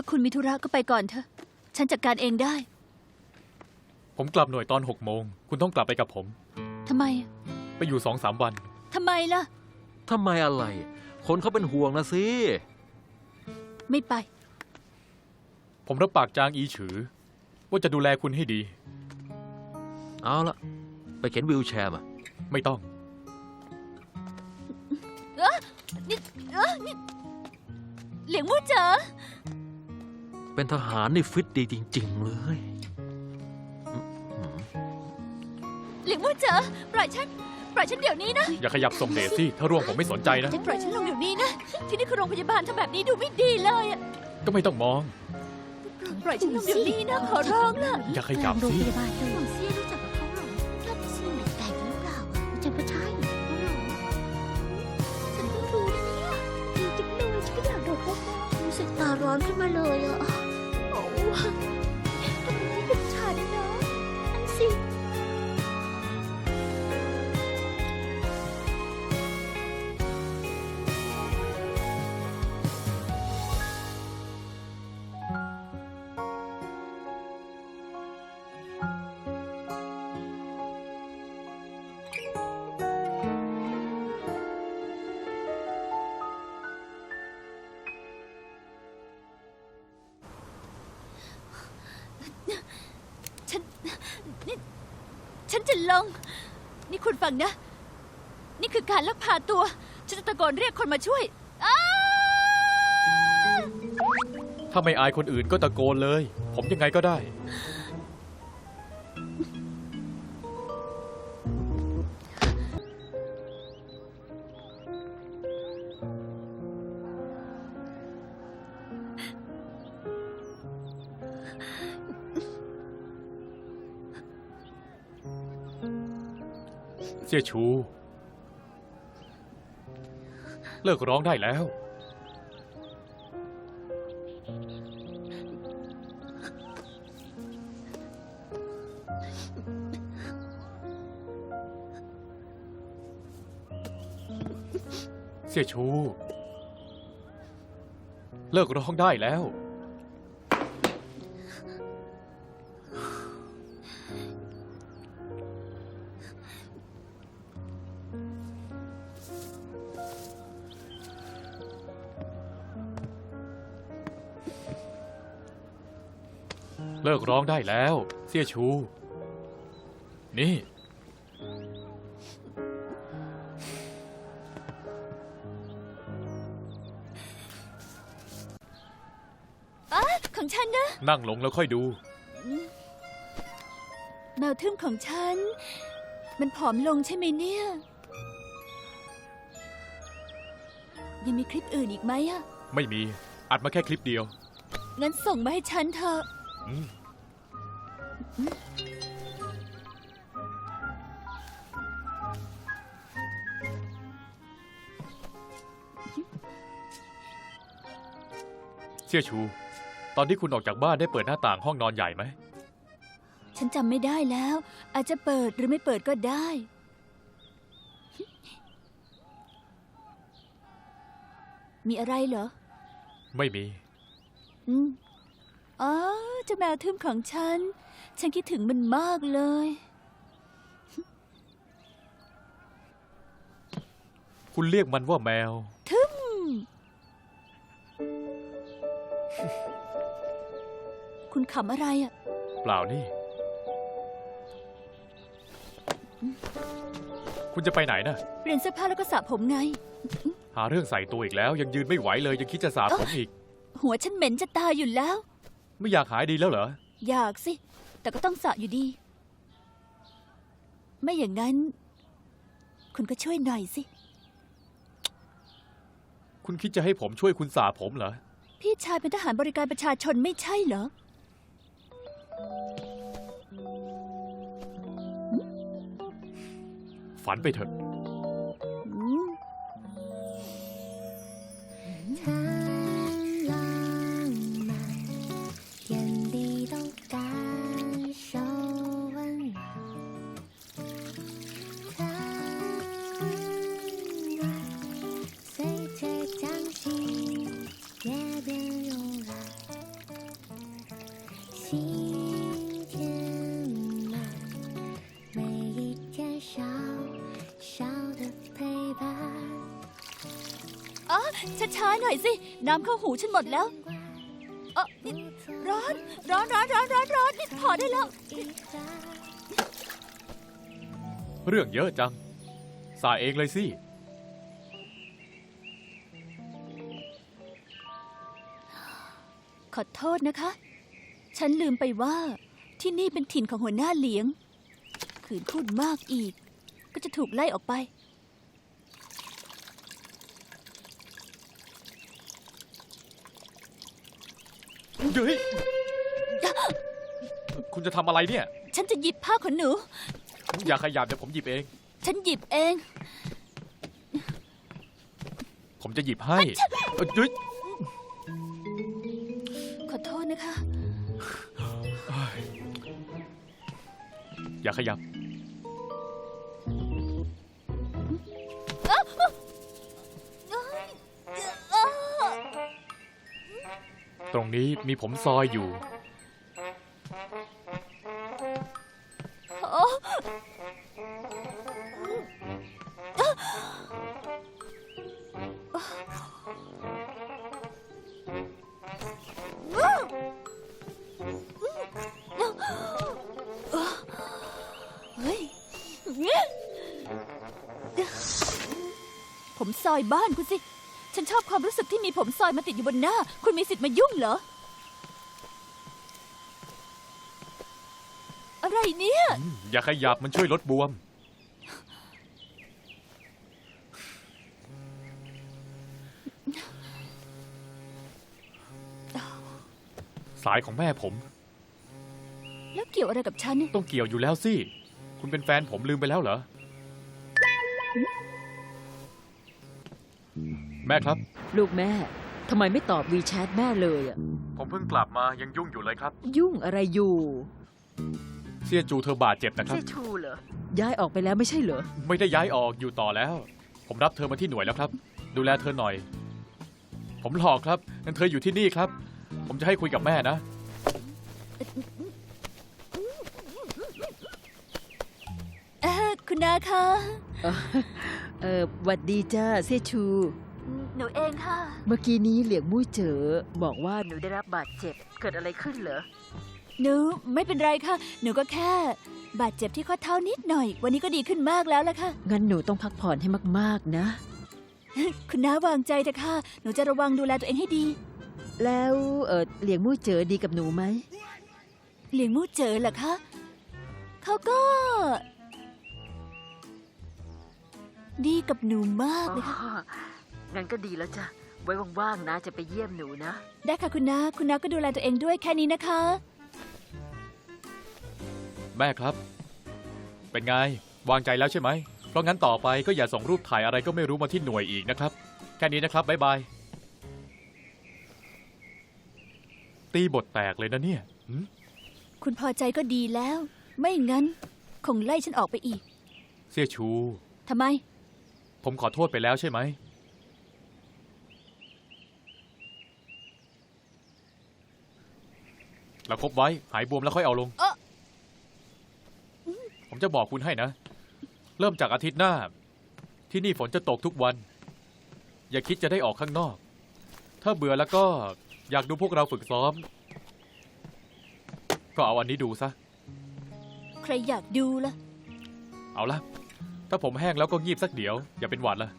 ถ้าคุณมีธุระก็ไปก่อนเถอะ ฉันจัดการเองได้ ผมกลับหน่วยตอนหกโมง คุณต้องกลับไปกับผม ทำไมไปอยู่สองสามวัน ทำไมล่ะ ทำไมอะไร คนเขาเป็นห่วงนะสิ ไม่ไป ผมรับปากจางอีฉือ ว่าจะดูแลคุณให้ดี เอาละไปเข็นวิวแชร์มา ไม่ต้อง นี่เอ้อนี่เหลียงมู่เจ๋อ เป็นทหารนี่ฟิตดีจริง ๆ เลยเหลียงมู่เจ๋อปล่อยฉัน ปล่อยฉันเดี๋ยวนี้นะ อย่าขยับส่งเดชสิถ้าร่วงผมไม่สนใจนะจะปล่อยฉันลงเดี๋ยวนี้นะ ที่นี่คือโรงพยาบาลทำแบบนี้ดูไม่ดีเลยอะก็ไม่ต้องมอง ปล่อยฉันลงเดี๋ยวนี้นะ ขอร้องล่ะอย่าขยับโรงสิพยาบาลเลยหวังเสียรู้จักกับเขาเหรอนั่นสิแปลกหรือเปล่าฉันก็ใช่ฉันเพิ่งรู้นะเนี่ยดีจังเลยฉันก็อยากโดดร่มมากรู้สึกตาร้อนขึ้นมาเลยอะ 哼。จะลง นี่คุณฟังนะ นี่คือการลักพาตัว ฉันจะตะโกนเรียกคนมาช่วยอ้าถ้าไม่อายคนอื่นก็ตะโกนเลย ผมยังไงก็ได้ เสี่ยชู เลิกร้องได้แล้ว เสี่ยชู เลิกร้องได้แล้ว เลิกร้องได้แล้ว เสี่ยชู นี่อ้าของฉันนะ นั่งลงแล้วค่อยดู แมวทึมของฉัน มันผอมลงใช่ไหมเนี่ย ยังมีคลิปอื่นอีกไหมอะไม่มี อัดมาแค่คลิปเดียว งั้นส่งมาให้ฉันเถอะ อืม เสี่ยชู ตอนที่คุณออกจากบ้านได้เปิดหน้าต่างห้องนอนใหญ่ไหม ฉันจำไม่ได้แล้ว อาจจะเปิดหรือไม่เปิดก็ได้ มีอะไรเหรอ ไม่มี อืมอ๋อเจ้าแมวทึมของฉัน ฉันคิดถึงมันมากเลย คุณเรียกมันว่าแมว ทึมคุณขำอะไรอะ เปล่านี่ คุณจะไปไหนนะเปลี่ยนเสื้อผ้าแล้วก็สระผมไง หาเรื่องใส่ตัวอีกแล้ว ยังยืนไม่ไหวเลย ยังคิดจะสาผมอีก หัวฉันเหม็นจะตายอยู่แล้ว ไม่อยากหายดีแล้วเหรอ อยากสิ แต่ก็ต้องสระอยู่ดี ไม่อย่างนั้น คุณก็ช่วยหน่อยสิ คุณคิดจะให้ผมช่วยคุณสาผมเหรอ พี่ชายเป็นทหารบริการประชาชนไม่ใช่เหรอฝันไปเถอะ ช้าๆหน่อยสิ น้ำเข้าหูฉันหมดแล้วเออนี่ร้อน ร้อนร้อนร้อนร้อนร้อนนี่พอได้แล้ว一站。เรื่องเยอะจัง สายเองเลยสิ ขอโทษนะคะ ฉันลืมไปว่าที่นี่เป็นถิ่นของหัวหน้าเหลียง ขืนพูดมากอีก ก็จะถูกไล่ออกไป เฮ้ยคุณจะทำอะไรเนี่ย ฉันจะหยิบผ้าขนหนู อย่าขยับเดี๋ยวผมหยิบเอง ฉันหยิบเองผมจะหยิบให้เอ้ยเฮ้ยขอโทษนะคะ อย่าขยับ ตรงนี้มีผมซอยอยู่โอ้เฮ้ยผมซอยบ้านคุณสิ ฉันชอบความรู้สึกที่มีผมซอยมาติดอยู่บนหน้า คุณมีสิทธิ์มายุ่งเหรอ อะไรเนี่ย อย่าขยับมันช่วยลดบวม สายของแม่ผม แล้วเกี่ยวอะไรกับฉัน ต้องเกี่ยวอยู่แล้วสิ คุณเป็นแฟนผมลืมไปแล้วเหรอ แม่ครับ ลูกแม่ทำไมไม่ตอบวีแชทแม่เลยอะผมเพิ่งกลับมายังยุ่งอยู่เลยครับ ยุ่งอะไรอยู่ เสียจูเธอบาดเจ็บนะครับ เสียชูเหรอ ย้ายออกไปแล้วไม่ใช่เหรอ ไม่ได้ย้ายออกอยู่ต่อแล้ว ผมรับเธอมาที่หน่วยแล้วครับ ดูแลเธอหน่อย ผมหลอกครับงั้นเธออยู่ที่นี่ครับ ผมจะให้คุยกับแม่นะ เอ่อคุณนาคะ เออหวัดดีจ้าเสียชู หนูเองค่ะ เมื่อกี้นี้เหลียงมุ้ยเจอ บอกว่าหนูได้รับบาดเจ็บ เกิดอะไรขึ้นเหรอ หนูไม่เป็นไรค่ะ หนูก็แค่ บาดเจ็บที่ข้อเท้านิดหน่อย วันนี้ก็ดีขึ้นมากแล้วล่ะค่ะ งั้นหนูต้องพักผ่อนให้มากๆนะ คุณน้าวางใจเถอะค่ะ หนูจะระวังดูแลตัวเองให้ดี แล้วเออเหลียงมุ้ยเจอดีกับหนูไหมเลี้ยงมูเจอเหรอคะเขาก็ ดีกับหนูมากเลยค่ะอ๋อ งั้นก็ดีแล้วจ้ะ ไว้ว่างๆนะจะไปเยี่ยมหนูนะ ได้ค่ะคุณน้าคุณน้าก็ดูแลตัวเองด้วยแค่นี้นะคะ แม่ครับ เป็นไง วางใจแล้วใช่ไหม เพราะงั้นต่อไปก็อย่าส่งรูปถ่ายอะไรก็ไม่รู้มาที่หน่วยอีกนะครับ แค่นี้นะครับบ๊ายบาย ตีบทแตกเลยนะเนี่ยหืมคุณพอใจก็ดีแล้ว ไม่งั้น คงไล่ฉันออกไปอีกเสี่ยชู ทำไม ผมขอโทษไปแล้วใช่ไหม แล้วคบไว้ หายบวมแล้วค่อยเอาลง เอ้อ ผมจะบอกคุณให้นะ เริ่มจากอาทิตย์หน้า ที่นี่ฝนจะตกทุกวัน อย่าคิดจะได้ออกข้างนอก ถ้าเบื่อแล้วก็อยากดูพวกเราฝึกซ้อม ก็เอาอันนี้ดูซะ ใครอยากดูล่ะ เอาละ ถ้าผมแห้งแล้วก็งีบสักเดี๋ยว อย่าเป็นหวัดละ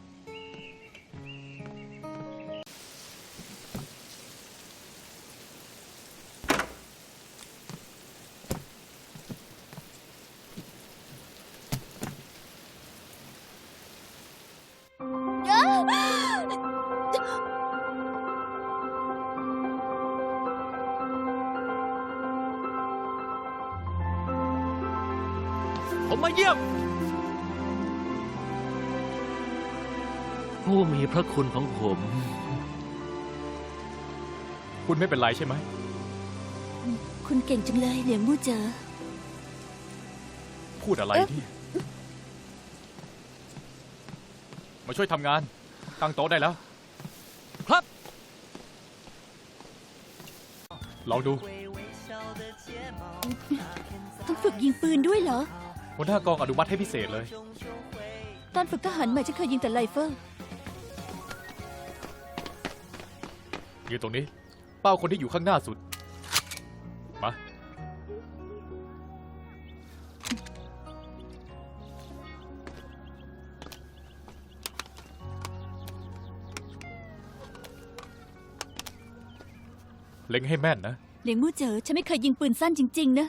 ผมมาเยี่ยม ผู้มีพระคุณของผม คุณไม่เป็นไรใช่ไหม คุณเก่งจังเลยเหลียงมูเจอ พูดอะไรเนี่ยมาช่วยทำงาน ตั้งโต๊ะได้แล้ว ครับลองดู ต้องฝึกยิงปืนด้วยเหรอ หัวหน้ากองอนุมัติให้พิเศษเลย ตอนฝึกทหารใหม่ฉันเคยยิงแต่ไรเฟิลยืนตรงนี้ เป้าคนที่อยู่ข้างหน้าสุด มา เล็งให้แม่นนะเหลียงมู่เจ๋อฉันไม่เคยยิงปืนสั้นจริง ๆ นะ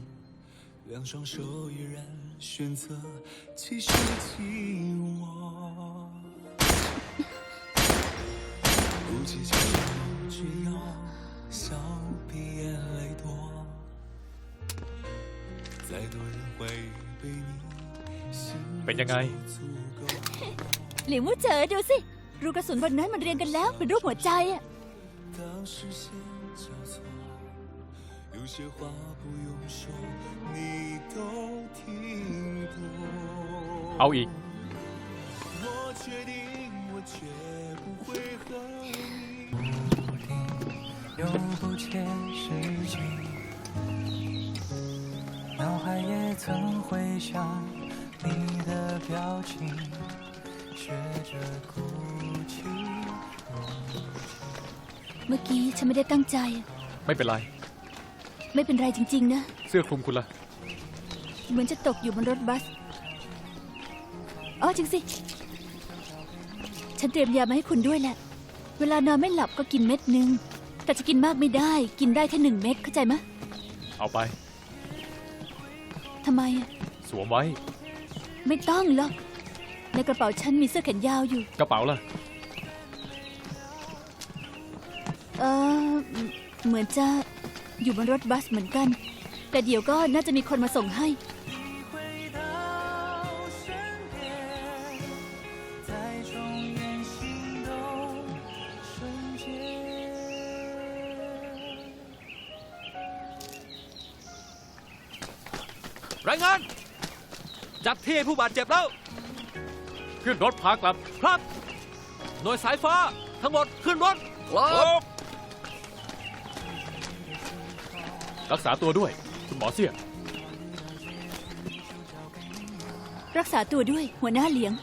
两双手依然选择继续紧握，不计前程，只要笑比眼泪多。再多人会对你心 เป็นยังไง 足够。 เหลียงมู่เจ๋อดูสิ รูกระสุนบนนั้นมันเรียงกันแล้ว เป็นรูปหัวใจอะ 当视线交错， 有些话不用说，你都听懂。 เอาอีก 我确定，我绝不会和你。又不切实际，脑海也曾回想你的表情，学着哭泣。 เมื่อกี้ฉันไม่ได้ตั้งใจอะ ไม่เป็นไร ไม่เป็นไรจริง ๆ นะ เสื้อคลุมคุณล่ะเหมือนจะตกอยู่บนรถบัส อ๋อจริงสิ ฉันเตรียมยามาให้คุณด้วยแหละ เวลานอนไม่หลับก็กินเม็ดหนึ่ง แต่จะกินมากไม่ได้ กินได้แค่หนึ่งเม็ดเข้าใจไหมะเอาไป ทำไมอะสวมไว้ ไม่ต้องหรอก ในกระเป๋าฉันมีเสื้อแขนยาวอยู่ กระเป๋าล่ะ เออเหมือนจะ อยู่บนรถบัสเหมือนกัน แต่เดี๋ยวก็น่าจะมีคนมาส่งให้ รายงาน จับที่ผู้บาดเจ็บแล้ว ขึ้นรถพากลับ ครับ หน่วยสายฟ้าทั้งหมดขึ้นรถ ครับ รักษาตัวด้วย คุณหมอเสี่ย รักษาตัวด้วยหัวหน้าเหลียง